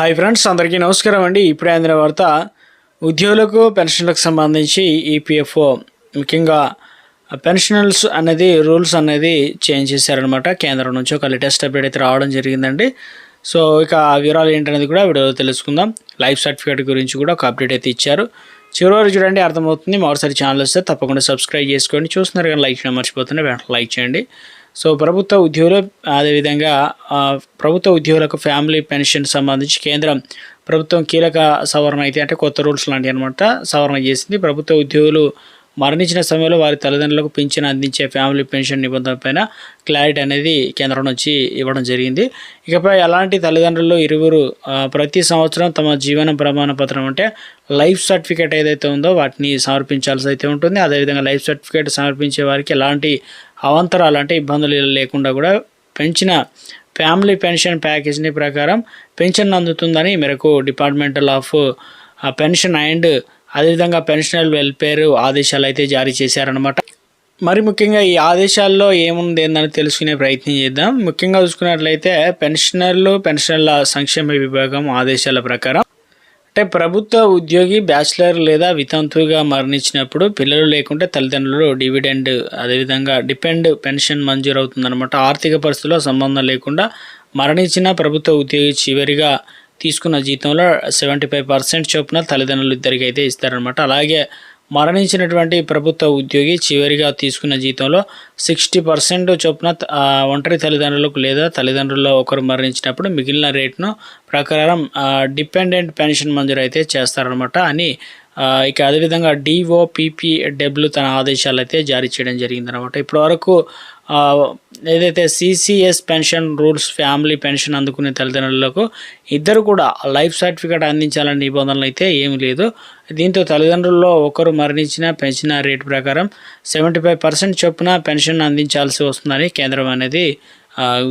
Hi friends అందరికీ నమస్కారం అండి. ఇప్పుడే అందిన వార్త ఉద్యోగులకు పెన్షన్లకు సంబంధించి ఈపీఎఫ్ఓ ముఖ్యంగా పెన్షనల్స్ అనేది రూల్స్ అనేది చేంజ్ చేశారనమాట కేంద్రం నుంచి. ఒక లేటెస్ట్ అప్డేట్ అయితే రావడం జరిగిందండి. సో ఇక ఆ వివరాలు ఏంటనేది కూడా వీడియోలో తెలుసుకుందాం. లైఫ్ సర్టిఫికేట్ గురించి కూడా ఒక అప్డేట్ అయితే ఇచ్చారు. చివరి వరకు చూడండి అర్థమవుతుంది. మరోసారి ఛానల్ వస్తే తప్పకుండా సబ్స్క్రైబ్ చేసుకోండి. చూస్తున్నారు కానీ లైక్ చేయడం మర్చిపోతుంది వెంటనే లైక్ చేయండి. సో ప్రభుత్వ ఉద్యోగులు అదేవిధంగా ప్రభుత్వ ఉద్యోగులకు ఫ్యామిలీ పెన్షన్ సంబంధించి కేంద్రం ప్రభుత్వం కీలక సవరణ అయితే అంటే కొత్త రూల్స్ లాంటివి అనమాట సవరణ చేసింది. ప్రభుత్వ ఉద్యోగులు మరణించిన సమయంలో వారి తల్లిదండ్రులకు పింఛన్ అందించే ఫ్యామిలీ పెన్షన్ నిబంధన పైన క్లారిటీ అనేది కేంద్రం నుంచి ఇవ్వడం జరిగింది. ఇకపై అలాంటి తల్లిదండ్రులు ఇరువురు ప్రతి సంవత్సరం తమ జీవన ప్రమాణ పత్రం అంటే లైఫ్ సర్టిఫికేట్ ఏదైతే ఉందో వాటిని సమర్పించాల్సి అయితే ఉంటుంది. అదేవిధంగా లైఫ్ సర్టిఫికేట్ సమర్పించే వారికి ఎలాంటి అవాంతరాలు అంటే ఇబ్బందులు లేకుండా కూడా పెంచిన ఫ్యామిలీ పెన్షన్ ప్యాకేజీని ప్రకారం పెన్షన్ అందుతుందని మేరకు డిపార్ట్మెంటల్ ఆఫ్ పెన్షన్ అండ్ అదేవిధంగా పెన్షనర్ వెల్ఫేర్ ఆదేశాలు అయితే జారీ చేశారనమాట మరి ముఖ్యంగా ఈ ఆదేశాల్లో ఏముంది ఏందని తెలుసుకునే ప్రయత్నం చేద్దాం. ముఖ్యంగా చూసుకున్నట్లయితే పెన్షనర్లు పెన్షనర్ల సంక్షేమ విభాగం ఆదేశాల ప్రకారం అంటే ప్రభుత్వ ఉద్యోగి బ్యాచిలర్ లేదా వితంతువుగా మరణించినప్పుడు పిల్లలు లేకుంటే తల్లిదండ్రులు డివిడెండ్ అదేవిధంగా డిపెండ్ పెన్షన్ మంజూరు అవుతుందన్నమాట ఆర్థిక పరిస్థితుల్లో సంబంధం లేకుండా మరణించిన ప్రభుత్వ ఉద్యోగి చివరిగా తీసుకున్న జీతంలో సెవెంటీ ఫైవ్ పర్సెంట్ చొప్పున తల్లిదండ్రులు ఇద్దరికి అయితే ఇస్తారనమాట అలాగే మరణించినటువంటి ప్రభుత్వ ఉద్యోగి చివరిగా తీసుకున్న జీతంలో సిక్స్టీ పర్సెంట్ చొప్పున ఒంటరి తల్లిదండ్రులకు లేదా తల్లిదండ్రుల్లో ఒకరు మరణించినప్పుడు మిగిలిన రేట్ను ప్రకారం డిపెండెంట్ పెన్షన్ మంజూరు అయితే చేస్తారనమాట అని ఇక అదేవిధంగా డిఓపిపిడబ్ల్యూ తన ఆదేశాలు అయితే జారీ చేయడం జరిగిందనమాట ఇప్పటివరకు ఏదైతే CCS pension rules family pension అందుకునే తల్లిదండ్రులకు ఇద్దరు కూడా లైఫ్ సర్టిఫికేట్ అందించాలనే నిబంధనలు అయితే ఏమీ లేదు. దీంతో తల్లిదండ్రుల్లో ఒకరు మరణించిన పెన్షన్ రేటు ప్రకారం సెవెంటీ ఫైవ్ పర్సెంట్ చొప్పున పెన్షన్ అందించాల్సి వస్తుందని కేంద్రం అనేది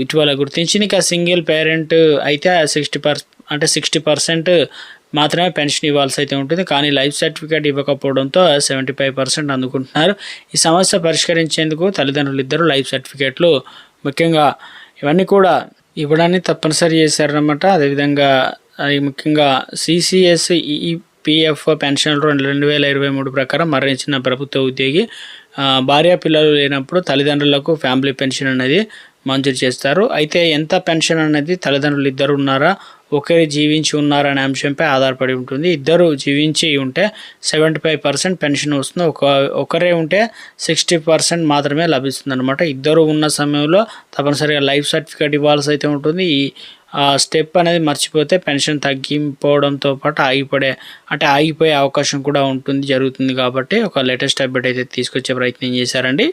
ఇటీవల గుర్తించింది ఇక సింగిల్ పేరెంట్ అయితే సిక్స్టీ పర్ అంటే సిక్స్టీ పర్సెంట్ మాత్రమే పెన్షన్ ఇవ్వాల్సి అయితే ఉంటుంది. కానీ లైఫ్ సర్టిఫికేట్ ఇవ్వకపోవడంతో సెవెంటీ ఫైవ్ పర్సెంట్ అందుకుంటున్నారు. ఈ సమస్య పరిష్కరించేందుకు తల్లిదండ్రులు ఇద్దరు లైఫ్ సర్టిఫికేట్లు ముఖ్యంగా ఇవన్నీ కూడా ఇవ్వడాన్ని తప్పనిసరి చేశారనమాట అదేవిధంగా అది ముఖ్యంగా సిసిఎస్ ఈపీఎఫ్ పెన్షన్లు రెండు రెండు వేల ఇరవై మూడు ప్రకారం మరణించిన ప్రభుత్వ ఉద్యోగి భార్య పిల్లలు లేనప్పుడు తల్లిదండ్రులకు ఫ్యామిలీ పెన్షన్ అనేది మంజూరు చేస్తారు. అయితే ఎంత పెన్షన్ అనేది తల్లిదండ్రులు ఇద్దరు ఉన్నారా ఒకరి జీవించి ఉన్నారా అనే అంశంపై ఆధారపడి ఉంటుంది. ఇద్దరు జీవించి ఉంటే సెవెంటీ ఫైవ్ పర్సెంట్ పెన్షన్ వస్తుంది. ఒక ఒకరే ఉంటే సిక్స్టీ పర్సెంట్ మాత్రమే లభిస్తుంది అనమాట ఇద్దరు ఉన్న సమయంలో తప్పనిసరిగా లైఫ్ సర్టిఫికేట్ ఇవ్వాల్సి అయితే ఉంటుంది. ఈ స్టెప్ అనేది మర్చిపోతే పెన్షన్ తగ్గిపోవడంతో పాటు ఆగిపడే అంటే ఆగిపోయే అవకాశం కూడా ఉంటుంది జరుగుతుంది కాబట్టి ఒక లేటెస్ట్ అప్డేట్ అయితే తీసుకొచ్చే ప్రయత్నం చేశారండి.